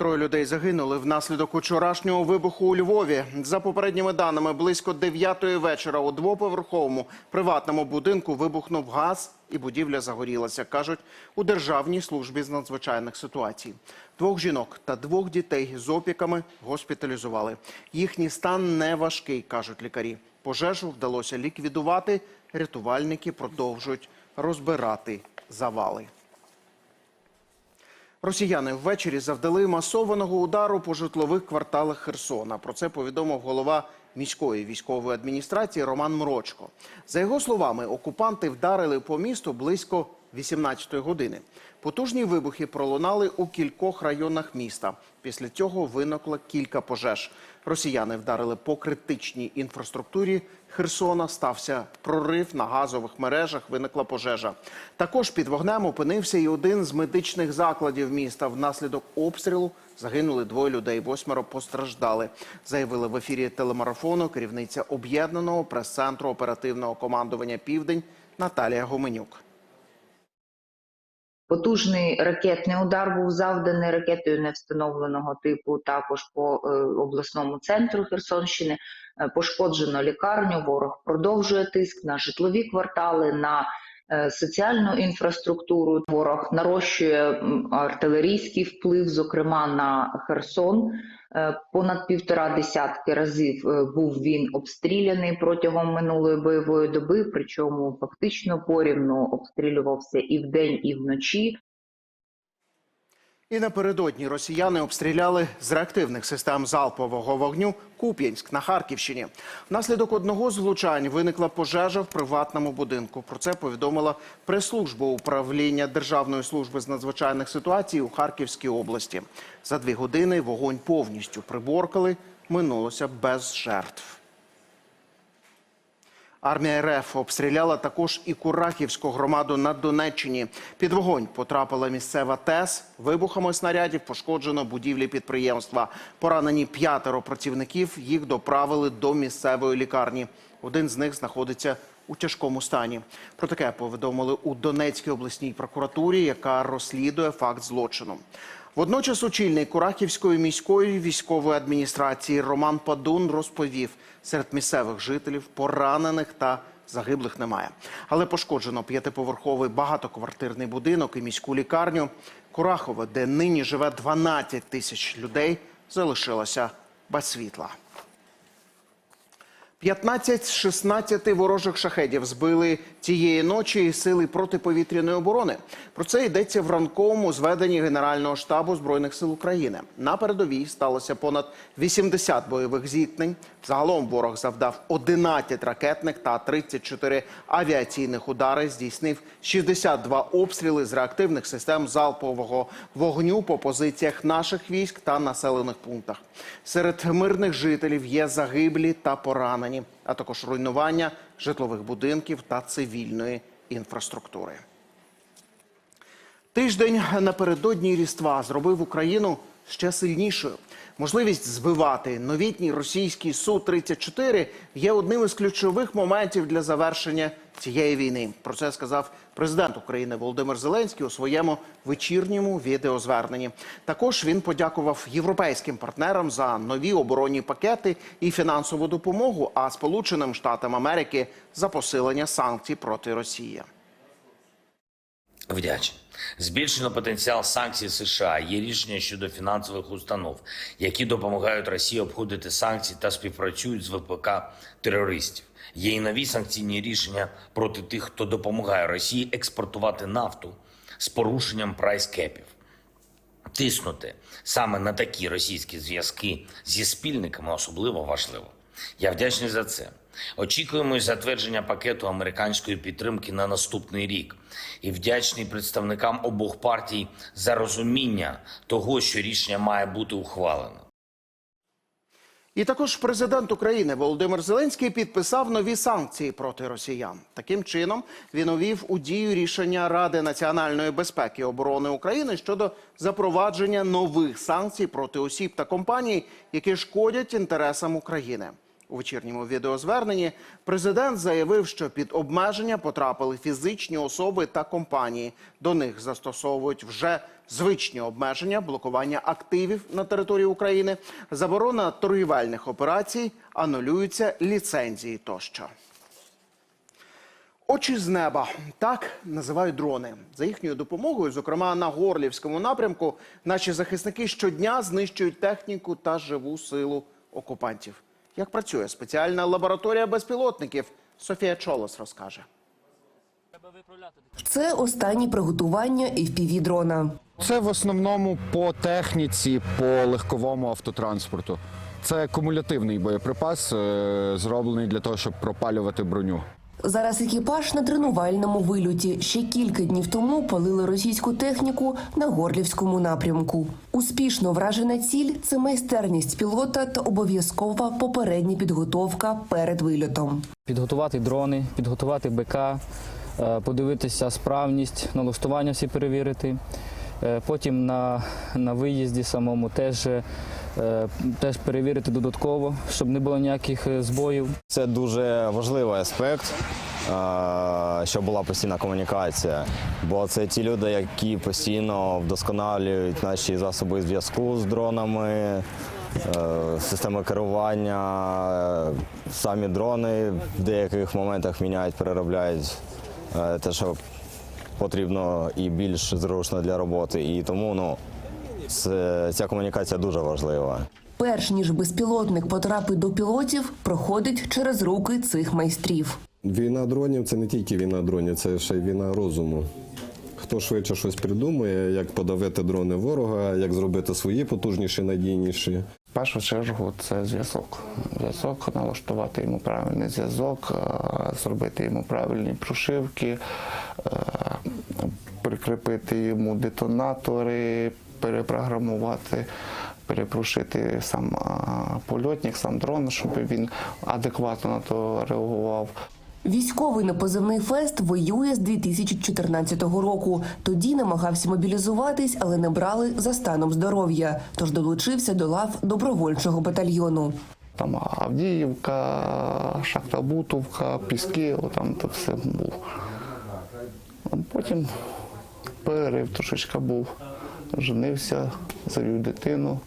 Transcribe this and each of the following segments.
Троє людей загинули внаслідок учорашнього вибуху у Львові. За попередніми даними, близько 9-ї вечора у двоповерховому приватному будинку вибухнув газ і будівля загорілася, кажуть у Державній службі з надзвичайних ситуацій. Двох жінок та двох дітей з опіками госпіталізували. Їхній стан не важкий, кажуть лікарі. Пожежу вдалося ліквідувати. Рятувальники продовжують розбирати завали. Росіяни ввечері завдали масованого удару по житлових кварталах Херсона. Про це повідомив голова міської військової адміністрації Роман Мрочко. За його словами, окупанти вдарили по місту близько 18-ї години. Потужні вибухи пролунали у кількох районах міста. Після цього виникло кілька пожеж. Росіяни вдарили по критичній інфраструктурі Херсона. Стався прорив на газових мережах. Виникла пожежа. Також під вогнем опинився і один з медичних закладів міста. Внаслідок обстрілу загинули двоє людей. Восьмеро постраждали. Заявили в ефірі телемарафону керівниця об'єднаного прес-центру оперативного командування Південь Наталія Гоменюк. Потужний ракетний удар був завданий ракетою невстановленого типу. Також по е, обласному центру Херсонщини Е, пошкоджено лікарню. Ворог продовжує тиск на житлові квартали. на Соціальну інфраструктуру ворог нарощує артилерійський вплив, зокрема на Херсон. Е, Понад півтора десятки разів е, був він обстріляний протягом минулої бойової доби, причому фактично порівну обстрілювався і вдень, і вночі. І напередодні росіяни обстріляли з реактивних систем залпового вогню Куп'янськ на Харківщині. Внаслідок одного з влучань виникла пожежа в приватному будинку. Про це повідомила прес-служба управління Державної служби з надзвичайних ситуацій у Харківській області. За дві години вогонь повністю приборкали. Минулося без жертв. Армія РФ обстріляла також і Курахівську громаду на Донеччині. Під вогонь потрапила місцева ТЕС. Вибухами снарядів пошкоджено будівлі підприємства. Поранені п'ятеро працівників. Їх доправили до місцевої лікарні. Один з них знаходиться у тяжкому стані. Про таке повідомили у Донецькій обласній прокуратурі, яка розслідує факт злочину. Водночас очільник Курахівської міської військової адміністрації Роман Падун розповів, серед місцевих жителів поранених та загиблих немає. Але пошкоджено п'ятиповерховий багатоквартирний будинок і міську лікарню. Курахове, де нині живе 12 тисяч людей, залишилося без світла. 15 з 16 ворожих шахедів збили цієї ночі сили протиповітряної оборони. Про це йдеться в ранковому зведенні Генерального штабу збройних сил України. На передовій сталося понад 80 бойових зіткнень. Загалом ворог завдав 11 ракетних та 34 авіаційних удари. Здійснив 62 обстріли з реактивних систем залпового вогню по позиціях наших військ та населених пунктах. Серед мирних жителів є загиблі та поранені, а також руйнування житлових будинків та цивільної інфраструктури. Тиждень напередодні Різдва зробив Україну ще сильнішою. Можливість збивати новітній російський Су-34 є одним із ключових моментів для завершення цієї війни. Про це сказав президент України Володимир Зеленський у своєму вечірньому відеозверненні. Також він подякував європейським партнерам за нові оборонні пакети і фінансову допомогу, а Сполученим Штатам Америки за посилення санкцій проти Росії. Вдячний. Збільшено потенціал санкцій США. Є рішення щодо фінансових установ, які допомагають Росії обходити санкції та співпрацюють з ВПК терористів. Є і нові санкційні рішення проти тих, хто допомагає Росії експортувати нафту з порушенням прайскепів. Тиснути саме на такі російські зв'язки зі спільниками особливо важливо. Я вдячний за це. Очікуємо затвердження пакету американської підтримки на наступний рік. І вдячний представникам обох партій за розуміння того, що рішення має бути ухвалено. І також президент України Володимир Зеленський підписав нові санкції проти росіян. Таким чином він увів у дію рішення Ради національної безпеки і оборони України щодо запровадження нових санкцій проти осіб та компаній, які шкодять інтересам України. У вечірньому відеозверненні президент заявив, що під обмеження потрапили фізичні особи та компанії. До них застосовують вже звичні обмеження, блокування активів на території України, заборона торгівельних операцій, анулюються ліцензії тощо. Очі з неба так називають дрони. За їхньою допомогою, зокрема на горлівському напрямку, наші захисники щодня знищують техніку та живу силу окупантів. Як працює спеціальна лабораторія безпілотників? Софія Чолос розкаже. Це останні приготування FPV дрона. Це в основному по техніці, по легковому автотранспорту. Це кумулятивний боєприпас, е, зроблений для того, щоб пропалювати броню. Зараз екіпаж на тренувальному вильоті. Ще кілька днів тому палили російську техніку на горлівському напрямку. Успішно вражена ціль це майстерність пілота та обов'язкова попередня підготовка перед вильотом. підготувати дрони, підготувати БК, е, подивитися справність, налаштування всі перевірити. Е, Потім на, на виїзді самому теж, е, теж перевірити додатково, щоб не було ніяких е, збоїв. Це дуже важливий аспект, е, щоб була постійна комунікація. Бо це ті люди, які постійно вдосконалюють наші засоби зв'язку з дронами, е, системи керування, е, самі дрони в деяких моментах міняють, переробляють е, те, що потрібно і більш зручно для роботи. І тому ну, ця комунікація дуже важлива. Перш ніж безпілотник потрапить до пілотів, проходить через руки цих майстрів. Війна дронів це не тільки війна дронів, це ще й війна розуму. Хто швидше щось придумує, як подавити дрони ворога, як зробити свої потужніші, надійніші. В першу чергу це зв'язок. Зв'язок, налаштувати йому правильний зв'язок, е, зробити йому правильні прошивки, е, прикріпити йому детонатори, перепрограмувати, перепрошити сам польотник, сам дрон, щоб він адекватно на то реагував. Військовий на позивний фест воює з 2014 року. Тоді намагався мобілізуватись, але не брали за станом здоров'я. Тож долучився до лав добровольчого батальйону. Там Авдіївка, Шахта Бутовка, Піски, там то все був. Потім перерив трошечки був, женився, завів дитину.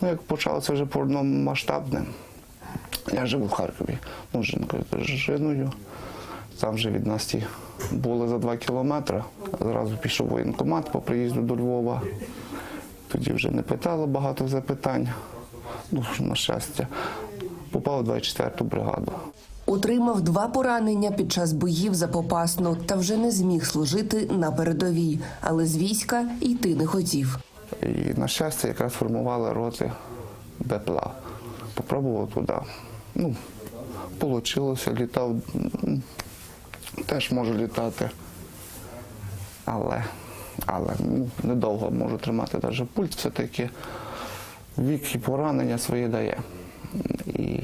Ну, як почалося вже повномасштабне, я живу в Харкові, ну, жінкою жіною. Там вже від нас були за два кілометри. Зразу пішов в воєнкомат по приїзду до Львова. Тоді вже не питали багато запитань. Ну, на щастя, попав у 24-ту бригаду. Отримав два поранення під час боїв за Попасну та вже не зміг служити на передовій, але з війська йти не хотів. І на щастя, якраз формували роти БПЛА. Попробував туди. Ну, вийшло, літав. Теж можу літати. Але, але ну, недовго можу тримати навіть пульт все-таки. Вік і поранення свої дає. І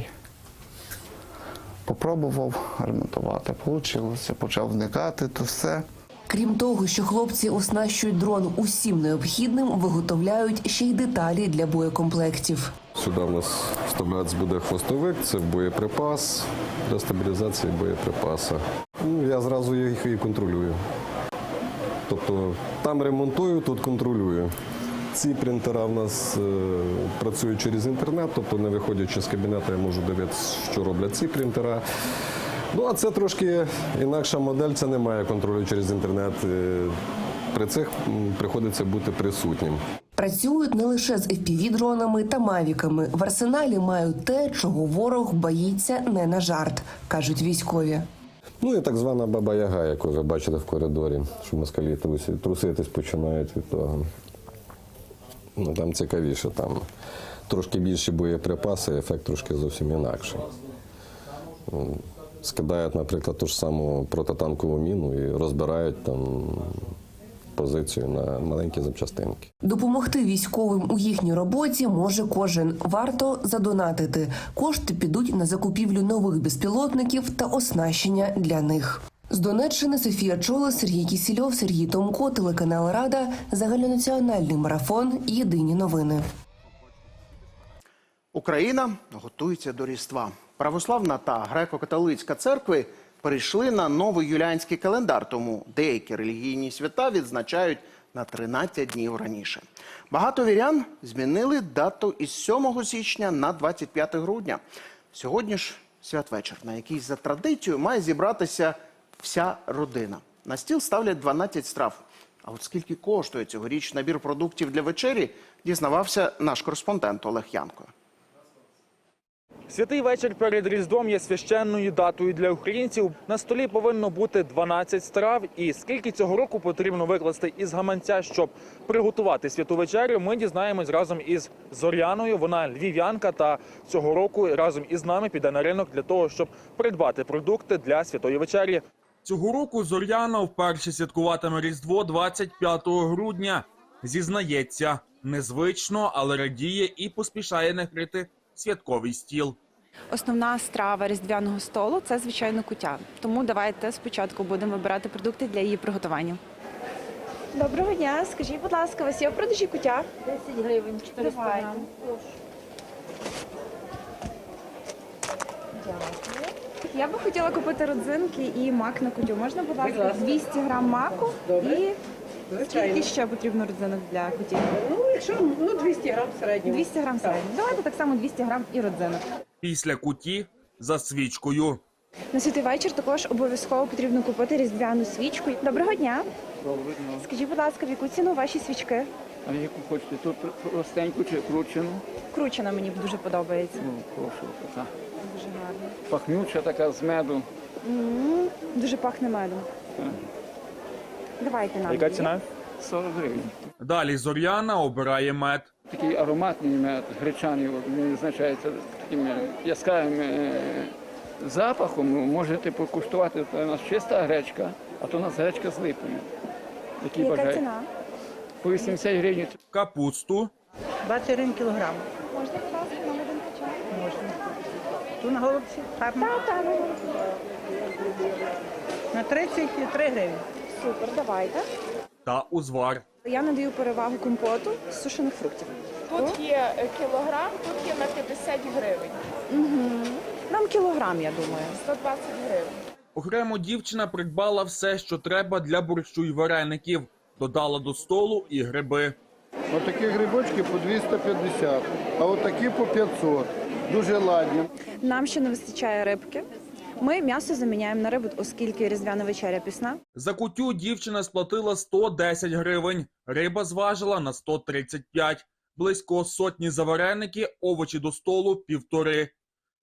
попробував ремонтувати. Вийшло, почав вникати, то все. Крім того, що хлопці оснащують дрон усім необхідним, виготовляють ще й деталі для боєкомплектів. Сюди у нас вставлятися буде хвостовик, це боєприпас для стабілізації боєприпаса. Ну, я зразу їх і контролюю. Тобто там ремонтую, тут контролюю. Ці принтера в нас е, працюють через інтернет, тобто не виходячи з кабінету, я можу дивитися, що роблять ці принтера. Ну, а це трошки інакша модель, це немає контролю через інтернет. Е, При цих приходиться бути присутнім. Працюють не лише з FPV-дронами та мавіками. В арсеналі мають те, чого ворог боїться не на жарт, кажуть військові. Ну і так звана баба Яга, яку ви бачите в коридорі, що москалі труситись починають від того. Ну, там цікавіше, там трошки більші боєприпаси, ефект трошки зовсім інакший. Скидають, наприклад, ту ж саму протитанкову міну і розбирають там позицію на маленькі запчастинки. Допомогти військовим у їхній роботі може кожен. Варто задонатити. Кошти підуть на закупівлю нових безпілотників та оснащення для них. З Донеччини Софія Чола, Сергій Кісільов, Сергій Томко, телеканал Рада, загальнонаціональний марафон. Єдині новини. Україна готується до Різдва. Православна та греко-католицька церкви перейшли на новий юліанський календар, тому деякі релігійні свята відзначають на 13 днів раніше. Багато вірян змінили дату із 7 січня на 25 грудня. Сьогодні ж святвечір, на який за традицією має зібратися вся родина. На стіл ставлять 12 страв. А от скільки коштує цьогоріч набір продуктів для вечері, дізнавався наш кореспондент Олег Янко. Святий вечір перед Різдвом є священною датою для українців. На столі повинно бути 12 страв. І скільки цього року потрібно викласти із гаманця, щоб приготувати святу вечерю, ми дізнаємось разом із Зоряною. Вона львів'янка та цього року разом із нами піде на ринок для того, щоб придбати продукти для святої вечері. Цього року Зоряна вперше святкуватиме Різдво 25 грудня. Зізнається, незвично, але радіє і поспішає накрити святковий стіл. Основна страва різдвяного столу це звичайно кутя. Тому давайте спочатку будемо вибирати продукти для її приготування. Доброго дня. Скажіть, будь ласка, у вас є в продажі кутя? 10 гривень, 400 Давайте. грам. Я би хотіла купити родзинки і мак на кутю. Можна, будь ласка, ласка. 200 грам маку і скільки ще потрібно родзинок для куті? Ну, якщо ну, 200 грам в середньому. 200 грам середньо. Давайте так само 200 грам і родзинок. Після куті за свічкою. На святий вечір також обов'язково потрібно купити різдвяну свічку. Доброго дня. Скажіть, будь ласка, в яку ціну ваші свічки? А яку хочете? Тут простеньку чи кручену? Кручена мені дуже подобається. Ну, прошу, така. Дуже гарно. Пахнюча така з меду. М, Дуже пахне медом. Давайте нам. Яка її. ціна? 40 гривень. Далі Зоряна обирає мед. Такий ароматний мед, гречаний, от, він визначається таким е, яскравим е, запахом. Можете покуштувати, це у нас чиста гречка, а то у нас гречка з липою. Які Яка бажають. ціна? По 80 гривень. Капусту 21 кілограм. Можна, будь ласка, нам один качан? Можна. Ту на голубці? Гарно. Так, так, На 33 гривні. супер, давайте. та узвар. Я надаю перевагу компоту з сушених фруктів. Тут є е, кілограм, тут є на 50 гривень, Угу. Нам кілограм, я думаю. 120 гривень. Окремо дівчина придбала все, що треба для борщу й вареників. Додала до столу і гриби. Отакі грибочки по 250, а отакі по 500. Дуже ладні. Нам ще не вистачає рибки. Ми м'ясо заміняємо на рибу, оскільки різдвяна вечеря пісна. За кутю дівчина сплатила 110 гривень. Риба зважила на 135. Близько сотні за вареники, овочі до столу півтори.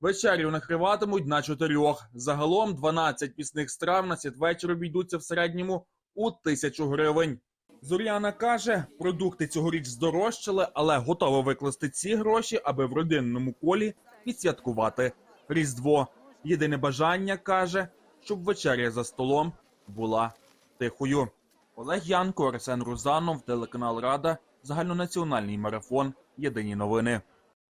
Вечерю накриватимуть на чотирьох. Загалом 12 пісних страв на святвечір обійдуться в середньому у тисячу гривень. Зоряна каже, продукти цьогоріч здорожчали, але готова викласти ці гроші, аби в родинному колі відсвяткувати Різдво. Єдине бажання каже, щоб вечеря за столом була тихою. Олег Янко, Арсен Рузанов, телеканал Рада, загальнонаціональний марафон. Єдині новини.